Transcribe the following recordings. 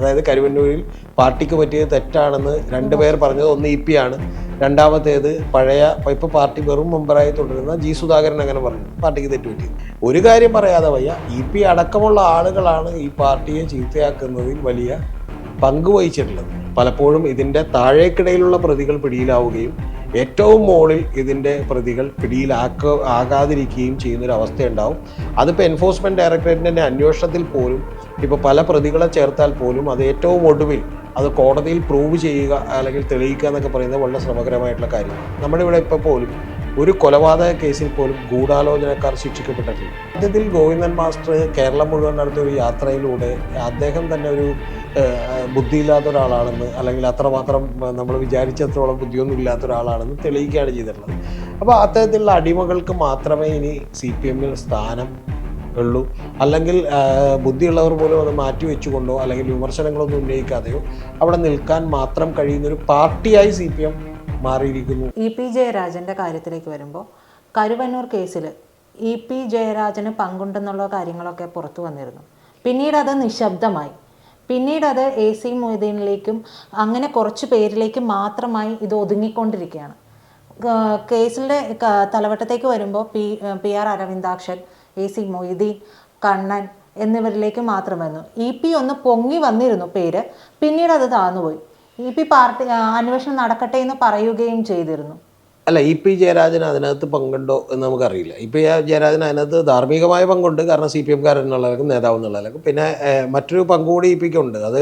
അതായത് കരുവന്നൂരിൽ പാർട്ടിക്ക് പറ്റിയത് തെറ്റാണെന്ന് രണ്ട് പേർ പറഞ്ഞത് ഒന്ന് ഇ പി ആണ്. രണ്ടാമത്തേത് പഴയ ഇപ്പൊ പാർട്ടി വെറും മെമ്പറായി തുടരുന്ന ജി സുധാകരൻ അങ്ങനെ പറഞ്ഞു. പാർട്ടിക്ക് തെറ്റുപറ്റി ഒരു കാര്യം പറയാതെ വയ്യ. ഇ പി അടക്കമുള്ള ആളുകളാണ് ഈ പാർട്ടിയെ ചീത്തയാക്കുന്നതിൽ വലിയ പങ്ക് വഹിച്ചിട്ടുള്ളത്. പലപ്പോഴും ഇതിന്റെ താഴേക്കിടയിലുള്ള പ്രതികൾ പിടിയിലാവുകയും ഏറ്റവും മുകളിൽ ഇതിന്റെ പ്രതികൾ പിടിയിലാക്ക ആകാതിരിക്കുകയും ചെയ്യുന്നൊരവസ്ഥയുണ്ടാവും അതിപ്പോൾ എൻഫോഴ്സ്മെന്റ് ഡയറക്ടറേറ്റിന്റെ അന്വേഷണത്തിൽ പോലും ഇപ്പോൾ പല പ്രതികളെ ചേർത്താൽ പോലും അത് ഏറ്റവും ഒടുവിൽ അത് കോടതിയിൽ പ്രൂവ് ചെയ്യുക അല്ലെങ്കിൽ തെളിയിക്കുക എന്നൊക്കെ പറയുന്നത് വളരെ ശ്രമകരമായിട്ടുള്ള കാര്യം നമ്മുടെ ഇവിടെ ഇപ്പോൾ പോലും ഒരു കൊലപാതക കേസിൽ പോലും ഗൂഢാലോചനക്കാർ ശിക്ഷിക്കപ്പെട്ടിട്ടില്ല. ആദ്യത്തിൽ ഗോവിന്ദൻ മാസ്റ്റർ കേരളം മുഴുവൻ നടത്തിയ ഒരു യാത്രയിലൂടെ അദ്ദേഹം തന്നെ ഒരു ബുദ്ധിയില്ലാത്ത ഒരാളാണെന്ന് അല്ലെങ്കിൽ അത്രമാത്രം നമ്മൾ വിചാരിച്ചത്രോളം ബുദ്ധിയൊന്നും ഇല്ലാത്ത ഒരാളാണെന്ന് തെളിയിക്കുകയാണ് ചെയ്തിട്ടുള്ളത്. അപ്പോൾ അത്തരത്തിലുള്ള അടിമകൾക്ക് മാത്രമേ ഇനി സി പി എമ്മിൽ സ്ഥാനം ഉള്ളൂ. അല്ലെങ്കിൽ ബുദ്ധിയുള്ളവർ പോലും അത് മാറ്റി വെച്ചുകൊണ്ടോ അല്ലെങ്കിൽ വിമർശനങ്ങളൊന്നും ഉന്നയിക്കാതെയോ അവിടെ നിൽക്കാൻ മാത്രം കഴിയുന്ന ഒരു പാർട്ടിയായി സി പി എം മാറിയിരിക്കുന്നു. ഇ പി ജയരാജന്റെ കാര്യത്തിലേക്ക് വരുമ്പോൾ കരുവന്നൂർ കേസിൽ ഇ പി ജയരാജന് പങ്കുണ്ടെന്നുള്ള കാര്യങ്ങളൊക്കെ പുറത്തു വന്നിരുന്നു. പിന്നീട് അത് നിശബ്ദമായി. പിന്നീട് അത് എ സി മൊയ്തീനിലേക്കും അങ്ങനെ കുറച്ച് പേരിലേക്കും മാത്രമായി ഇത് ഒതുങ്ങിക്കൊണ്ടിരിക്കുകയാണ്. കേസിന്റെ തലവട്ടത്തേക്ക് വരുമ്പോൾ P P R Aravindakshan A C Moideen Kannan എന്നിവരിലേക്ക് മാത്രം വന്നു. ഇ പി ഒന്ന് പൊങ്ങി വന്നിരുന്നു പേര്. പിന്നീട് അത് താഴ്ന്നുപോയി ഇ പി പാർട്ടി അന്വേഷണം നടക്കട്ടെ എന്ന് പറയുകയും ചെയ്തിരുന്നു. അല്ല ഇ പി ജയരാജൻ അതിനകത്ത് പങ്കുണ്ടോ എന്ന് നമുക്കറിയില്ല. ഇ പി ജയരാജൻ അതിനകത്ത് ധാർമ്മികമായ പങ്കുണ്ട്. കാരണം സി പി എംകാരൻ എന്നുള്ളവർക്കും നേതാവ് എന്നുള്ളവർക്കും പിന്നെ മറ്റൊരു പങ്കുകൂടി ഇ പിക്ക് ഉണ്ട്. അത്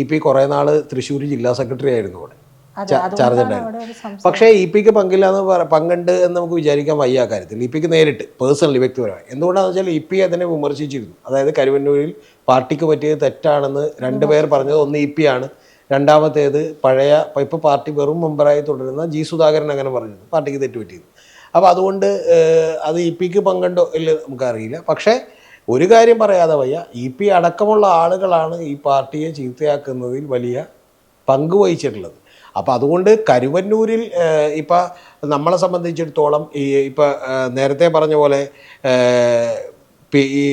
ഇ പി കുറേ നാൾ തൃശ്ശൂർ ജില്ലാ സെക്രട്ടറി ആയിരുന്നു അവിടെ. അതെ ചാ- അതുകൊണ്ടാണ് ചാർജുണ്ടായിരുന്നു അവിടെ ഒരു സംശയം. പക്ഷേ ഇ പിക്ക് പങ്കില്ല എന്ന് പങ്കുണ്ട് എന്ന് നമുക്ക് വിചാരിക്കാൻ വയ്യ കാര്യത്തിൽ. ഇ പിക്ക് നേരിട്ട് പേഴ്സണലി വ്യക്തിപരമായി. എന്തുകൊണ്ടാണെന്ന് വെച്ചാൽ ഇ പി അതിനെ വിമർശിച്ചിരുന്നു. അതായത് കരുവന്നൂരിൽ പാർട്ടിക്ക് പറ്റിയത് തെറ്റാണെന്ന് രണ്ടുപേർ പറഞ്ഞത് ഒന്ന് ഇ പി ആണ് രണ്ടാമത്തേത് പഴയ ഇപ്പോൾ പാർട്ടി വെറും മെമ്പറായി തുടരുന്ന ജി സുധാകരൻ അങ്ങനെ പറഞ്ഞത് പാർട്ടിക്ക് തെറ്റ് പറ്റിയത് അപ്പോൾ അതുകൊണ്ട് അത് ഇ പിക്ക് പങ്കുണ്ടോ ഇല്ല നമുക്കറിയില്ല. പക്ഷേ ഒരു കാര്യം പറയാതെ വയ്യ. ഇ പി അടക്കമുള്ള ആളുകളാണ് ഈ പാർട്ടിയെ ചീത്തയാക്കുന്നതിൽ വലിയ പങ്ക് വഹിച്ചിട്ടുള്ളത്. അപ്പോൾ അതുകൊണ്ട് കരുവന്നൂരിൽ ഇപ്പോൾ ഇപ്പം നമ്മളെ സംബന്ധിച്ചിടത്തോളം ഈ ഇപ്പം നേരത്തെ പറഞ്ഞ പോലെ ഈ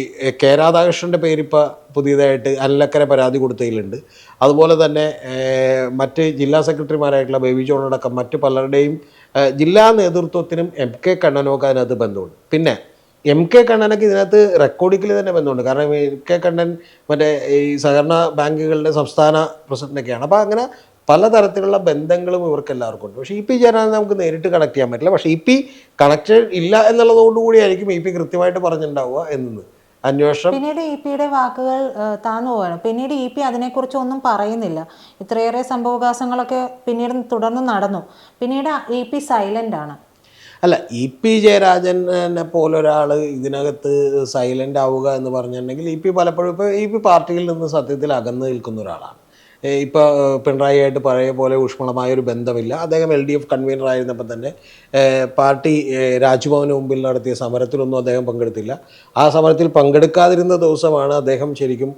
കെ രാധാകൃഷ്ണന്റെ പേരിപ്പോൾ പുതിയതായിട്ട് അനിലക്കര പരാതി കൊടുത്തതിലുണ്ട്. അതുപോലെ തന്നെ മറ്റ് ജില്ലാ സെക്രട്ടറിമാരായിട്ടുള്ള ബേബി ജോൺ മറ്റ് പലരുടെയും ജില്ലാ നേതൃത്വത്തിനും എം കെ കണ്ണനൊക്കെ അതിനകത്ത് ബന്ധമുണ്ട്. പിന്നെ എം കെ കണ്ണനൊക്കെ ഇതിനകത്ത് റെക്കോർഡിക്കൽ തന്നെ ബന്ധമുണ്ട്. കാരണം എം കെ കണ്ണൻ മറ്റേ ഈ സഹകരണ ബാങ്കുകളുടെ സംസ്ഥാന പ്രസിഡന്റൊക്കെയാണ് അപ്പോൾ അങ്ങനെ പലതരത്തിലുള്ള ബന്ധങ്ങളും ഇവർക്ക് എല്ലാവർക്കും ഉണ്ട്. പക്ഷേ ഇ പി ജയരാജൻ നമുക്ക് നേരിട്ട് കണക്ട് ചെയ്യാൻ പറ്റില്ല. പക്ഷേ ഇ പി കണക്റ്റഡ് ഇല്ല എന്നുള്ളതുകൊണ്ടുകൂടിയായിരിക്കും ഇ പി കൃത്യമായിട്ട് പറഞ്ഞിട്ടുണ്ടാവുക എന്നത്. അന്വേഷണം പിന്നീട് ഇ പിയുടെ വാക്കുകൾ താന്നു പോവാണ് പിന്നീട് ഇ പി അതിനെക്കുറിച്ച് ഒന്നും പറയുന്നില്ല. ഇത്രയേറെ സംഭവവികാസങ്ങളൊക്കെ പിന്നീട് തുടർന്ന് നടന്നു. പിന്നീട് ഇ പി സൈലന്റ് ആണ്. അല്ല ഇ പി ജയരാജനെ പോലെ ഒരാൾ ഇതിനകത്ത് സൈലന്റ് ആവുക എന്ന് പറഞ്ഞിട്ടുണ്ടെങ്കിൽ ഇ പി പലപ്പോഴും ഇപ്പോൾ ഇ പി പാർട്ടിയിൽ നിന്ന് സത്യത്തിൽ അകന്നു നിൽക്കുന്ന ഒരാളാണ്. ഇപ്പോൾ പിണറായിയായിട്ട് പഴയ പോലെ ഊഷ്മളമായ ഒരു ബന്ധമില്ല. അദ്ദേഹം എൽ ഡി എഫ് കൺവീനർ ആയിരുന്നപ്പോൾ തന്നെ പാർട്ടി രാജ്ഭവന് മുമ്പിൽ നടത്തിയ സമരത്തിലൊന്നും അദ്ദേഹം പങ്കെടുത്തില്ല. ആ സമരത്തിൽ പങ്കെടുക്കാതിരുന്ന ദിവസമാണ് അദ്ദേഹം ശരിക്കും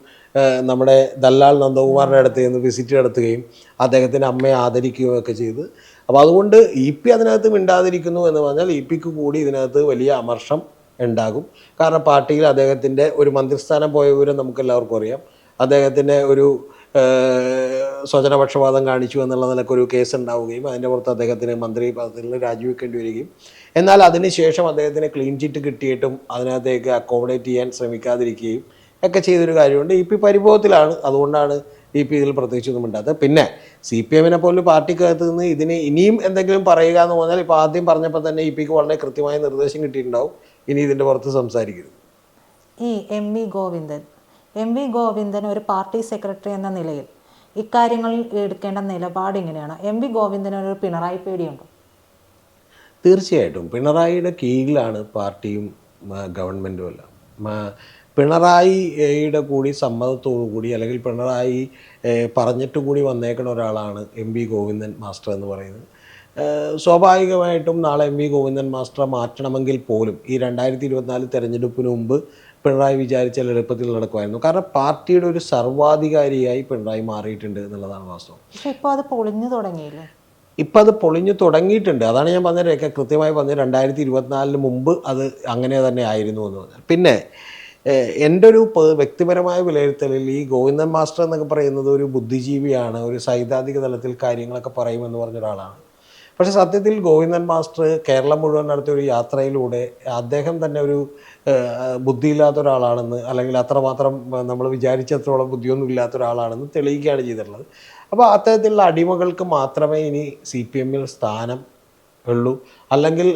നമ്മുടെ ദല്ലാൽ നന്ദകുമാറിന്റെ അടുത്ത് നിന്ന് വിസിറ്റ് നടത്തുകയും അദ്ദേഹത്തിന്റെ അമ്മയെ ആദരിക്കുകയും ഒക്കെ ചെയ്ത്. അപ്പോൾ അതുകൊണ്ട് ഇ പി അതിനകത്ത് മിണ്ടാതിരിക്കുന്നു എന്ന് പറഞ്ഞാൽ ഇ പിക്ക് കൂടി ഇതിനകത്ത് വലിയ അമർഷം ഉണ്ടാകും. കാരണം പാർട്ടിയിൽ അദ്ദേഹത്തിന്റെ ഒരു മന്ത്രിസ്ഥാനം പോയ വിവരം നമുക്കെല്ലാവർക്കും അറിയാം. അദ്ദേഹത്തിന്റെ ഒരു സ്വജനപക്ഷപാതം കാണിച്ചു എന്നുള്ള നിലക്കൊരു കേസ് ഉണ്ടാവുകയും അതിന്റെ പുറത്ത് അദ്ദേഹത്തിന് മന്ത്രി പദത്തിൽ നിന്ന് രാജിവെക്കേണ്ടി വരികയും. എന്നാൽ അതിനുശേഷം അദ്ദേഹത്തിന് ക്ലീൻ ചിറ്റ് കിട്ടിയിട്ടും അതിനകത്തേക്ക് അക്കോമഡേറ്റ് ചെയ്യാൻ ശ്രമിക്കാതിരിക്കുകയും ഒക്കെ ചെയ്തൊരു കാര്യമുണ്ട്. ഇ പി പരിഭവത്തിലാണ്. അതുകൊണ്ടാണ് ഇ പി ഇതിൽ പ്രത്യേകിച്ചൊന്നും ഉണ്ടാകുന്നത് പിന്നെ സി പി എമ്മിനെ പോലെ പാർട്ടിക്കകത്ത് നിന്ന് ഇതിന് ഇനിയും എന്തെങ്കിലും പറയുക എന്ന് പറഞ്ഞാൽ ഇപ്പോൾ ആദ്യം പറഞ്ഞപ്പോൾ തന്നെ ഇ പിക്ക് വളരെ കൃത്യമായ നിർദ്ദേശം കിട്ടിയിട്ടുണ്ടാവും. ഇനി ഇതിന്റെ പുറത്ത് സംസാരിക്കരുത്. ഈ M V Govindan M V Govindan ഒരു പാർട്ടി സെക്രട്ടറി എന്ന നിലയിൽ ഇക്കാര്യങ്ങളിൽ എടുക്കേണ്ട നിലപാട് എങ്ങനെയാണ് എം വി ഗോവിന്ദന് ഒരു പിണറായി പേടിയുണ്ടോ? തീർച്ചയായിട്ടും. പിണറായിയുടെ കീഴിലാണ് പാർട്ടിയും ഗവൺമെന്റും എല്ലാം. പിണറായിയുടെ കൂടി സമ്മതത്തോടു കൂടി അല്ലെങ്കിൽ പിണറായി പറഞ്ഞിട്ട് കൂടി വന്നേക്കുന്ന ഒരാളാണ് എം വി ഗോവിന്ദൻ മാസ്റ്റർ എന്ന് പറയുന്നത്. സ്വാഭാവികമായിട്ടും നാളെ എം വി ഗോവിന്ദൻ മാസ്റ്റർ മാറ്റണമെങ്കിൽ പോലും ഈ രണ്ടായിരത്തി ഇരുപത്തിനാല് തെരഞ്ഞെടുപ്പിന് മുമ്പ് പിണറായി വിചാരിച്ചാൽ എളുപ്പത്തിൽ നടക്കുമായിരുന്നു. കാരണം പാർട്ടിയുടെ ഒരു സർവാധികാരിയായി പിണറായി മാറിയിട്ടുണ്ട് എന്നുള്ളതാണ് വാസ്തവം. ഇപ്പോൾ അത് പൊളിഞ്ഞു തുടങ്ങിയില്ലേ? ഇപ്പം അത് പൊളിഞ്ഞു തുടങ്ങിയിട്ടുണ്ട്. അതാണ് ഞാൻ പറഞ്ഞത്. കൃത്യമായി പറഞ്ഞത് രണ്ടായിരത്തി ഇരുപത്തിനാലിന് മുമ്പ് അത് അങ്ങനെ തന്നെ ആയിരുന്നു എന്ന് പറഞ്ഞാൽ. പിന്നെ എന്റെ ഒരു വ്യക്തിപരമായ വിലയിരുത്തലിൽ ഈ ഗോവിന്ദൻ മാസ്റ്റർ എന്നൊക്കെ പറയുന്നത് ഒരു ബുദ്ധിജീവിയാണ് ഒരു സൈദ്ധാന്തിക തലത്തിൽ കാര്യങ്ങളൊക്കെ പറയുമെന്ന് പറഞ്ഞ ഒരാളാണ്. പക്ഷെ സത്യത്തിൽ ഗോവിന്ദൻ മാസ്റ്റർ കേരളം മുഴുവൻ നടത്തിയ ഒരു യാത്രയിലൂടെ അദ്ദേഹം തന്നെ ഒരു ബുദ്ധിയില്ലാത്ത ഒരാളാണെന്ന് അല്ലെങ്കിൽ അത്രമാത്രം നമ്മൾ വിചാരിച്ചത്രോളം ബുദ്ധിയൊന്നും ഇല്ലാത്ത ഒരാളാണെന്ന് തെളിയിക്കുകയാണ് ചെയ്തിട്ടുള്ളത്. അപ്പോൾ അത്തരത്തിലുള്ള അടിമകൾക്ക് മാത്രമേ ഇനി സി പി എമ്മിൽ സ്ഥാനം ഉള്ളൂ. അല്ലെങ്കിൽ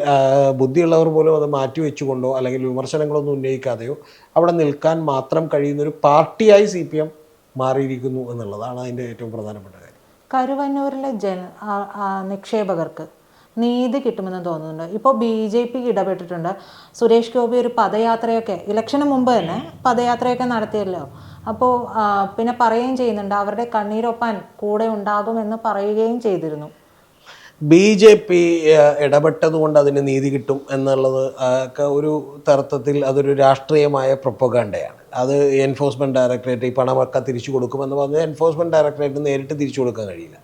ബുദ്ധിയുള്ളവർ പോലും അത് മാറ്റി വെച്ചുകൊണ്ടോ അല്ലെങ്കിൽ വിമർശനങ്ങളൊന്നും ഉന്നയിക്കാതെയോ അവിടെ നിൽക്കാൻ മാത്രം കഴിയുന്ന ഒരു പാർട്ടിയായി സി പി എം മാറിയിരിക്കുന്നു എന്നുള്ളതാണ് അതിന്റെ ഏറ്റവും പ്രധാനപ്പെട്ട കാര്യം. കരുവന്നൂരിലെ ജന നിക്ഷേപകർക്ക് നീതി കിട്ടുമെന്ന് തോന്നുന്നുണ്ട്. ഇപ്പോൾ ബി ജെ പി ഇടപെട്ടിട്ടുണ്ട്. സുരേഷ് ഗോപി ഒരു പദയാത്രയൊക്കെ ഇലക്ഷന് മുമ്പ് തന്നെ പദയാത്രയൊക്കെ നടത്തിയല്ലോ. അപ്പോൾ പിന്നെ പറയുകയും ചെയ്യുന്നുണ്ട് അവരുടെ കണ്ണീരൊപ്പാൻ കൂടെ ഉണ്ടാകുമെന്ന് പറയുകയും ചെയ്തിരുന്നു. ബി ജെ പി ഇടപെട്ടത് കൊണ്ട് അതിന് നീതി കിട്ടും എന്നുള്ളത് ഒരു തരത്തിൽ അതൊരു രാഷ്ട്രീയമായ പ്രൊപ്പഗാണ്ടയാണ്. അത് എൻഫോഴ്സ്മെന്റ് ഡയറക്ടറേറ്റ് ഈ പണമൊക്കെ തിരിച്ചു കൊടുക്കുമെന്ന് പറഞ്ഞാൽ എൻഫോഴ്സ്മെന്റ് ഡയറക്ടറേറ്റ് നേരിട്ട് തിരിച്ചു കൊടുക്കാൻ കഴിയില്ല.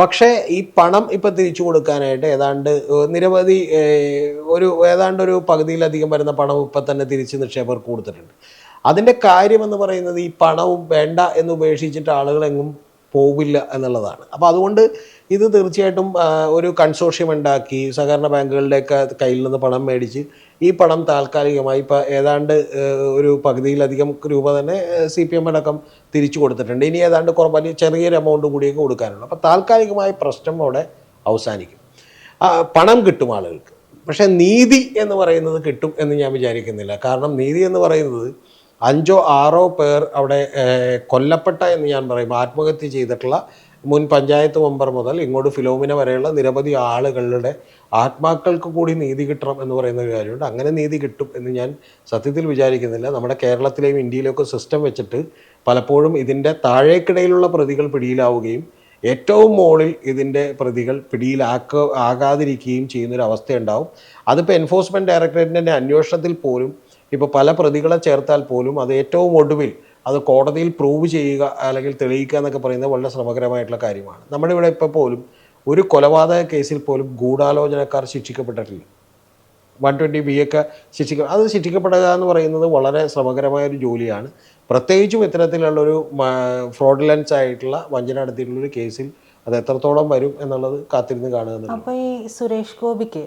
പക്ഷേ ഈ പണം ഇപ്പം തിരിച്ചു കൊടുക്കാനായിട്ട് ഏതാണ്ട് നിരവധി ഒരു ഏതാണ്ട് ഒരു പകുതിയിലധികം വരുന്ന പണം ഇപ്പം തന്നെ തിരിച്ച് നിക്ഷേപകർക്ക് കൊടുത്തിട്ടുണ്ട്. അതിന്റെ കാര്യമെന്ന് പറയുന്നത് ഈ പണവും വേണ്ട എന്ന് ഉപേക്ഷിച്ചിട്ട് ആളുകളെങ്ങും പോവില്ല എന്നുള്ളതാണ്. അപ്പോൾ അതുകൊണ്ട് ഇത് തീർച്ചയായിട്ടും ഒരു കൺസോഷ്യം ഉണ്ടാക്കി സഹകരണ ബാങ്കുകളുടെയൊക്കെ കയ്യിൽ നിന്ന് പണം മേടിച്ച് ഈ പണം താൽക്കാലികമായി ഇപ്പോൾ ഏതാണ്ട് ഒരു പകുതിയിലധികം രൂപ തന്നെ സി പി എം അടക്കം തിരിച്ചു കൊടുത്തിട്ടുണ്ട്. ഇനി ഏതാണ്ട് കുറവ് വലിയ ചെറിയൊരു എമൗണ്ട് കൂടിയൊക്കെ കൊടുക്കാനുള്ളൂ. അപ്പോൾ താൽക്കാലികമായ പ്രശ്നം അവിടെ അവസാനിക്കും. പണം കിട്ടും ആളുകൾക്ക്. പക്ഷേ നീതി എന്ന് പറയുന്നത് കിട്ടും എന്ന് ഞാൻ വിചാരിക്കുന്നില്ല. കാരണം നീതി എന്ന് പറയുന്നത് അഞ്ചോ ആറോ പേർ അവിടെ കൊല്ലപ്പെട്ട എന്ന് ഞാൻ പറയും. ആത്മഹത്യ ചെയ്തിട്ടുള്ള മുൻ പഞ്ചായത്ത് മെമ്പർ മുതൽ ഇങ്ങോട്ട് ഫിലോമിന വരെയുള്ള നിരവധി ആളുകളുടെ ആത്മാക്കൾക്ക് കൂടി നീതി കിട്ടണം എന്ന് പറയുന്ന ഒരു കാര്യമുണ്ട്. അങ്ങനെ നീതി കിട്ടും എന്ന് ഞാൻ സത്യത്തിൽ വിചാരിക്കുന്നില്ല. നമ്മുടെ കേരളത്തിലെയും ഇന്ത്യയിലെയൊക്കെ സിസ്റ്റം വെച്ചിട്ട് പലപ്പോഴും ഇതിന്റെ താഴേക്കിടയിലുള്ള പ്രതികൾ പിടിയിലാവുകയും ഏറ്റവും മുകളിൽ ഇതിന്റെ പ്രതികൾ പിടിയിലാക്ക ആകാതിരിക്കുകയും ചെയ്യുന്നൊരു അവസ്ഥയുണ്ടാവും. അതിപ്പോൾ എൻഫോഴ്സ്മെന്റ് ഡയറക്ടറേറ്റിന്റെ അന്വേഷണത്തിൽ പോലും ഇപ്പോൾ പല പ്രതികളെ ചേർത്താൽ പോലും അത് ഏറ്റവും ഒടുവിൽ അത് കോടതിയിൽ പ്രൂവ് ചെയ്യുക അല്ലെങ്കിൽ തെളിയിക്കുക എന്നൊക്കെ പറയുന്നത് വളരെ ശ്രമകരമായിട്ടുള്ള കാര്യമാണ്. നമ്മുടെ ഇവിടെ ഇപ്പോൾ പോലും ഒരു കൊലപാതക കേസിൽ പോലും ഗൂഢാലോചനക്കാർ ശിക്ഷിക്കപ്പെട്ടിട്ടില്ല. വൺ ട്വന്റി ബി ഒക്കെ ശിക്ഷിക്ക അത് ശിക്ഷിക്കപ്പെടുക എന്ന് പറയുന്നത് വളരെ ശ്രമകരമായ ഒരു ജോലിയാണ്. പ്രത്യേകിച്ചും ഇത്തരത്തിലുള്ളൊരു ഫ്രോഡുലൻസ് ആയിട്ടുള്ള വഞ്ചന നടത്തിയിട്ടുള്ള ഒരു കേസിൽ അത് എത്രത്തോളം വരും എന്നുള്ളത് കാത്തിരുന്ന് കാണുക അപ്പോൾ ഈ സുരേഷ് ഗോപിക്ക്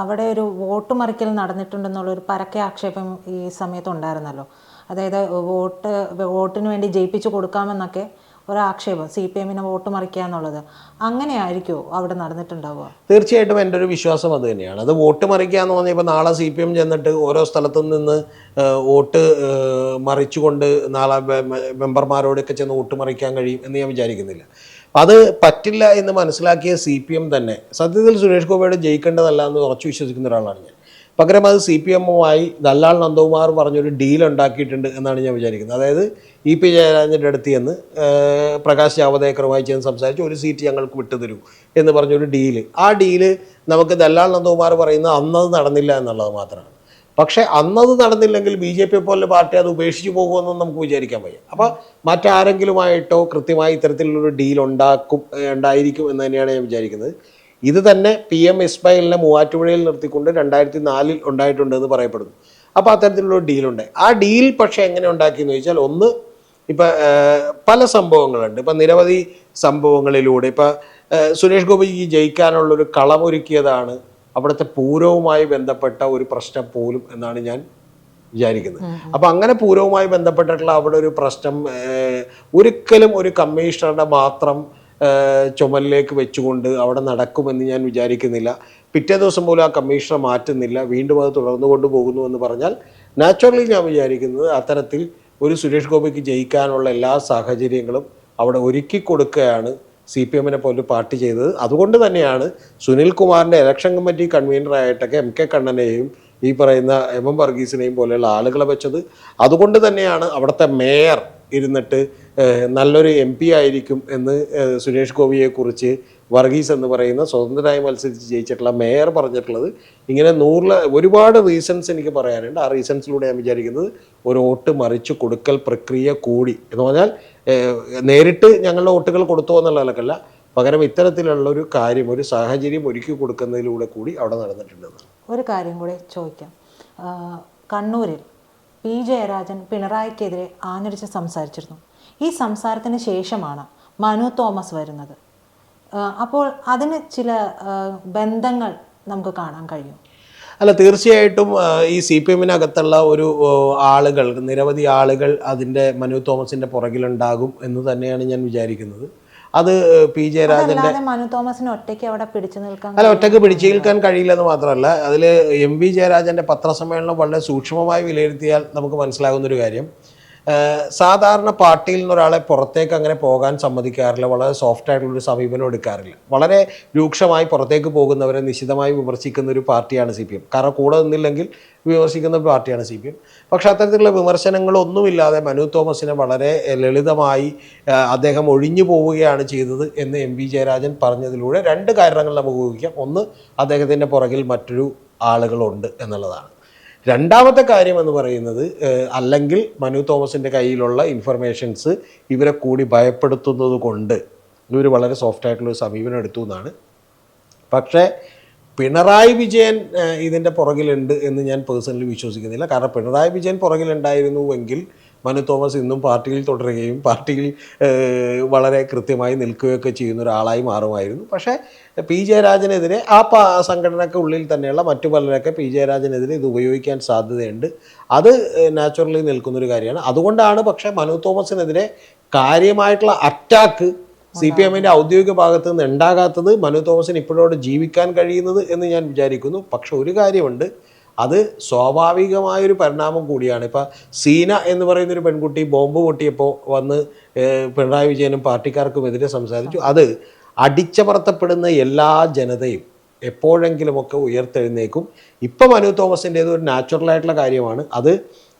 അവിടെ ഒരു വോട്ട് മറിക്കൽ നടന്നിട്ടുണ്ടെന്നുള്ളൊരു പരക്കെ ആക്ഷേപം ഈ സമയത്ത് ഉണ്ടായിരുന്നല്ലോ. അതായത് വോട്ട് വോട്ടിന് വേണ്ടി ജയിപ്പിച്ചു കൊടുക്കാമെന്നൊക്കെ ഒരാക്ഷേപം സി പി എമ്മിനെ വോട്ട് മറിക്കുക എന്നുള്ളത്. അങ്ങനെ അവിടെ നടന്നിട്ടുണ്ടാവുക? തീർച്ചയായിട്ടും എന്റെ ഒരു വിശ്വാസം അത് തന്നെയാണ്. അത് വോട്ട് മറിക്കുക എന്ന് പറഞ്ഞാൽ ഇപ്പോൾ നാളെ സി പി എം ചെന്നിട്ട് ഓരോ സ്ഥലത്തു നിന്ന് വോട്ട് മറിച്ചുകൊണ്ട് നാളെ മെമ്പർമാരോടൊക്കെ ചെന്ന് വോട്ട് മറിക്കാൻ കഴിയും എന്ന് ഞാൻ വിചാരിക്കുന്നില്ല. അത് പറ്റില്ല എന്ന് മനസ്സിലാക്കിയ സി പി എം തന്നെ സത്യത്തിൽ സുരേഷ് ഗോപിയുടെ ജയിക്കേണ്ടതല്ല എന്ന് ഉറച്ചു വിശ്വസിക്കുന്ന ഒരാളാണ് ഞാൻ. പകരം അത് സി പി എമ്മുമായി ദല്ലാൾ നന്ദകുമാർ പറഞ്ഞൊരു ഡീൽ ഉണ്ടാക്കിയിട്ടുണ്ട് എന്നാണ് ഞാൻ വിചാരിക്കുന്നത്. അതായത് ഇ പി ജയരാജന്റെ അടുത്ത് ചെന്ന് പ്രകാശ് ജാവദേക്കറുമായി ചെന്ന് സംസാരിച്ച് ഒരു സീറ്റ് ഞങ്ങൾക്ക് വിട്ടുതരൂ എന്ന് പറഞ്ഞൊരു ഡീൽ ആ ഡീൽ നമുക്ക് ദല്ലാൾ നന്ദകുമാർ പറയുന്നത് അന്നത് നടന്നില്ല എന്നുള്ളത് മാത്രമാണ്. പക്ഷേ അന്നത് നടന്നില്ലെങ്കിൽ ബി ജെ പി പോലെ പാർട്ടി അത് ഉപേക്ഷിച്ച് പോകുമെന്നും നമുക്ക് വിചാരിക്കാൻ വയ്യ. അപ്പോൾ മറ്റാരെങ്കിലുമായിട്ടോ കൃത്യമായി ഇത്തരത്തിലുള്ളൊരു ഡീൽ ഉണ്ടാക്കും ഉണ്ടായിരിക്കും എന്ന് തന്നെയാണ് ഞാൻ വിചാരിക്കുന്നത്. ഇത് തന്നെ പി എം ഇസ്മായിലിനെ മൂവാറ്റുപുഴയിൽ നിർത്തിക്കൊണ്ട് രണ്ടായിരത്തി നാലിൽ ഉണ്ടായിട്ടുണ്ട് എന്ന് പറയപ്പെടുന്നു. അപ്പോൾ അത്തരത്തിലുള്ള ഡീലുണ്ട് ആ ഡീൽ പക്ഷേ എങ്ങനെ ഉണ്ടാക്കിയെന്ന് ചോദിച്ചാൽ ഒന്ന് ഇപ്പം പല സംഭവങ്ങളുണ്ട്. ഇപ്പം നിരവധി സംഭവങ്ങളിലൂടെ ഇപ്പം സുരേഷ് ഗോപിക്ക് ജയിക്കാനുള്ളൊരു കളമൊരുക്കിയതാണ് അവിടുത്തെ പൂരവുമായി ബന്ധപ്പെട്ട ഒരു പ്രശ്നം പോലും എന്നാണ് ഞാൻ വിചാരിക്കുന്നത്. അപ്പം അങ്ങനെ പൂരവുമായി ബന്ധപ്പെട്ടിട്ടുള്ള അവിടെ ഒരു പ്രശ്നം ഒരിക്കലും ഒരു കമ്മീഷണറുടെ മാത്രം ചുമലിലേക്ക് വെച്ചുകൊണ്ട് അവിടെ നടക്കുമെന്ന് ഞാൻ വിചാരിക്കുന്നില്ല. പിറ്റേ ദിവസം പോലും ആ കമ്മീഷണർ മാറ്റുന്നില്ല. വീണ്ടും അത് തുടർന്നു കൊണ്ടുപോകുന്നു എന്ന് പറഞ്ഞാൽ നാച്ചുറലി ഞാൻ വിചാരിക്കുന്നത് അത്തരത്തിൽ ഒരു സുരേഷ് ഗോപിക്ക് ജയിക്കാനുള്ള എല്ലാ സാഹചര്യങ്ങളും അവിടെ ഒരുക്കി കൊടുക്കുകയാണ് സി പി എമ്മിനെ പോലെ പാർട്ടി ചെയ്തത്. അതുകൊണ്ട് തന്നെയാണ് സുനിൽ കുമാറിന്റെ ഇലക്ഷൻ കമ്മിറ്റി കൺവീനറായിട്ടൊക്കെ എം കെ കണ്ണനെയും ഈ പറയുന്ന എം എം വർഗീസിനെയും പോലെയുള്ള ആളുകളെ വെച്ചത്. അതുകൊണ്ട് തന്നെയാണ് അവിടുത്തെ മേയർ ഇരുന്നിട്ട് നല്ലൊരു എം പി ആയിരിക്കും എന്ന് സുരേഷ് ഗോപിയെക്കുറിച്ച് വർഗീസ് എന്ന് പറയുന്ന സ്വതന്ത്രനായി മത്സരിച്ച് ജയിച്ചിട്ടുള്ള മേയർ പറഞ്ഞിട്ടുള്ളത് ഇങ്ങനെ നൂറിൽ ഒരുപാട് റീസൺസ് എനിക്ക് പറയാനുണ്ട്. ആ റീസൺസിലൂടെ ഞാൻ വിചാരിക്കുന്നത് ഒരു വോട്ട് മറിച്ച് കൊടുക്കൽ പ്രക്രിയ കൂടി എന്ന് പറഞ്ഞാൽ നേരിട്ട് ഞങ്ങളുടെ വോട്ടുകൾ കൊടുത്തു നിലക്കല്ല പകരം ഇത്തരത്തിലുള്ള ഒരു കാര്യം ഒരു സാഹചര്യം ഒരുക്കി കൊടുക്കുന്നതിലൂടെ കൂടി അവിടെ നടന്നിട്ടുണ്ടെന്ന് ഒരു കാര്യം കൂടി ചോദിക്കാം. കണ്ണൂരിൽ പി ജയരാജൻ പിണറായിക്കെതിരെ ആഞ്ഞടിച്ച് സംസാരിച്ചിരുന്നു. ഈ സംസാരത്തിന് ശേഷമാണ് മനു തോമസ് വരുന്നത്. അപ്പോൾ അതിന് ചില ബന്ധങ്ങൾ നമുക്ക് കാണാൻ കഴിയും. അല്ല തീർച്ചയായിട്ടും ഈ സി പി എമ്മിനകത്തുള്ള ഒരു ആളുകൾ നിരവധി ആളുകൾ അതിന്റെ മനു തോമസിന്റെ പുറകിലുണ്ടാകും എന്ന് തന്നെയാണ് ഞാൻ വിചാരിക്കുന്നത്. അത് പി. ജെ. രാജന്റെ മനു തോമസിന് ഒറ്റയ്ക്ക് അവിടെ പിടിച്ചു നിൽക്കാൻ അല്ല ഒറ്റയ്ക്ക് പിടിച്ചു നിൽക്കാൻ കഴിയില്ലെന്ന് മാത്രമല്ല അതിൽ എം. വി. ജയരാജന്റെ പത്രസമ്മേളനം വളരെ സൂക്ഷ്മമായി വിലയിരുത്തിയാൽ നമുക്ക് മനസ്സിലാകുന്ന ഒരു കാര്യം. സാധാരണ പാർട്ടിയിൽ നിന്ന് ഒരാളെ പുറത്തേക്ക് അങ്ങനെ പോകാൻ സമ്മതിക്കാറില്ല. വളരെ സോഫ്റ്റ് ആയിട്ടുള്ളൊരു സമീപനം എടുക്കാറില്ല. വളരെ രൂക്ഷമായി പുറത്തേക്ക് പോകുന്നവരെ നിശിതമായി വിമർശിക്കുന്ന ഒരു പാർട്ടിയാണ് സി പി എം. കാരണം കൂടെ നിന്നില്ലെങ്കിൽ വിമർശിക്കുന്ന പാർട്ടിയാണ് സി പി എം. പക്ഷെ അത്തരത്തിലുള്ള വിമർശനങ്ങളൊന്നുമില്ലാതെ മനു തോമസിനെ വളരെ ലളിതമായി അദ്ദേഹം ഒഴിഞ്ഞു പോവുകയാണ് ചെയ്തത് എന്ന് എം വി ജയരാജൻ പറഞ്ഞതിലൂടെ രണ്ട് കാരണങ്ങൾ നമുക്ക് ഊഹിക്കാം. ഒന്ന് അദ്ദേഹത്തിന്റെ പുറകിൽ മറ്റൊരു ആളുകളുണ്ട് എന്നുള്ളതാണ്. രണ്ടാമത്തെ കാര്യം എന്ന് പറയുന്നത് അല്ലെങ്കിൽ മനു തോമസിന്റെ കയ്യിലുള്ള ഇൻഫർമേഷൻസ് ഇവരെ കൂടി ഭയപ്പെടുത്തുന്നത് കൊണ്ട് ഇവർ വളരെ സോഫ്റ്റ് ആയിട്ടുള്ള ഒരു സമീപനം എടുത്തു എന്നാണ്. പക്ഷേ പിണറായി വിജയൻ ഇതിന്റെ പുറകിലുണ്ട് എന്ന് ഞാൻ പേഴ്സണലി വിശ്വസിക്കുന്നില്ല. കാരണം പിണറായി വിജയൻ പുറകിലുണ്ടായിരുന്നുവെങ്കിൽ മനു തോമസ് ഇന്നും പാർട്ടിയിൽ തുടരുകയും പാർട്ടിയിൽ വളരെ കൃത്യമായി നിൽക്കുകയൊക്കെ ചെയ്യുന്ന ഒരാളായി മാറുമായിരുന്നു. പക്ഷേ പി. ജയരാജനെതിരെ ആ പാ സംഘടനയ്ക്ക് ഉള്ളിൽ തന്നെയുള്ള മറ്റു പലരൊക്കെ പി. ജയരാജനെതിരെ ഇത് ഉപയോഗിക്കാൻ സാധ്യതയുണ്ട്. അത് നാച്ചുറലി നിൽക്കുന്നൊരു കാര്യമാണ്. അതുകൊണ്ടാണ് പക്ഷേ മനു തോമസിനെതിരെ കാര്യമായിട്ടുള്ള അറ്റാക്ക് സി പി എമ്മിന്റെ ഔദ്യോഗിക ഭാഗത്ത് നിന്ന് ഉണ്ടാകാത്തത് മനു തോമസിന് ഇപ്പോഴോട് ജീവിക്കാൻ കഴിയുന്നത് എന്ന് ഞാൻ വിചാരിക്കുന്നു. പക്ഷെ ഒരു കാര്യമുണ്ട്. അത് സ്വാഭാവികമായൊരു പരിണാമം കൂടിയാണ്. ഇപ്പം സീന എന്ന് പറയുന്ന ഒരു പെൺകുട്ടി ബോംബ് പൊട്ടിയപ്പോൾ വന്ന് പിണറായി വിജയനും പാർട്ടിക്കാർക്കും എതിരെ സംസാരിച്ചു. അത് അടിച്ചമർത്തപ്പെടുന്ന എല്ലാ ജനതയും എപ്പോഴെങ്കിലുമൊക്കെ ഉയർത്തെഴുന്നേക്കും. ഇപ്പം മനു തോമസിന്റേത് ഒരു നാച്ചുറലായിട്ടുള്ള കാര്യമാണ്. അത്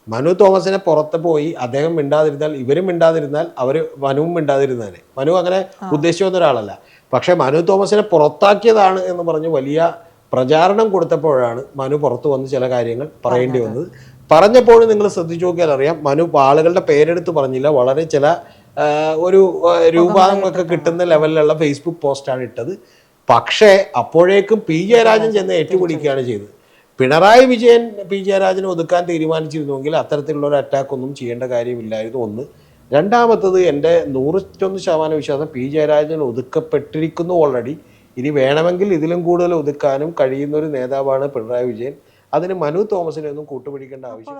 മനു തോമസിനെ പുറത്ത് പോയി അദ്ദേഹം മിണ്ടാതിരുന്നാൽ ഇവരും മിണ്ടാതിരുന്നാൽ അവർ മനുവും മിണ്ടാതിരുന്നേനെ മനു അങ്ങനെ ഉദ്ദേശിച്ചു വന്ന ഒരാളല്ല. പക്ഷേ മനു തോമസിനെ പുറത്താക്കിയതാണ് എന്ന് പറഞ്ഞ് വലിയ പ്രചാരണം കൊടുത്തപ്പോഴാണ് മനു പുറത്തു വന്ന് ചില കാര്യങ്ങൾ പറയേണ്ടി വന്നത്. പറഞ്ഞപ്പോഴും നിങ്ങൾ ശ്രദ്ധിച്ചു നോക്കിയാൽ അറിയാം മനു ആളുകളുടെ പേരെടുത്ത് പറഞ്ഞില്ല. വളരെ ചില ഒരു രൂപാന്തങ്ങളൊക്കെ കിട്ടുന്ന ലെവലിലുള്ള ഫേസ്ബുക്ക് പോസ്റ്റാണ് ഇട്ടത്. പക്ഷേ അപ്പോഴേക്കും പി. ജയരാജൻ ചെന്ന് ഏറ്റുപിടിക്കുകയാണ് ചെയ്തത്. പിണറായി വിജയൻ പി. ജയരാജനെ ഒതുക്കാൻ തീരുമാനിച്ചിരുന്നുവെങ്കിൽ അത്തരത്തിലുള്ള ഒരു അറ്റാക്ക് ഒന്നും ചെയ്യേണ്ട കാര്യമില്ലായിരുന്നു ഒന്ന്. രണ്ടാമത്തത് എന്റെ നൂറൊന്ന് ശതമാനം വിശ്വാസം പി. ജയരാജൻ ഒതുക്കപ്പെട്ടിരിക്കുന്നു ഓൾറെഡി ഇനി വേണമെങ്കിൽ ഇതിലും കൂടുതൽ ഒതുക്കാനും കഴിയുന്ന ഒരു നേതാവാണ് പിണറായി വിജയൻ. അതിന് മനു തോമസിനെ ഒന്നും കൂട്ടുപിടിക്കേണ്ട ആവശ്യം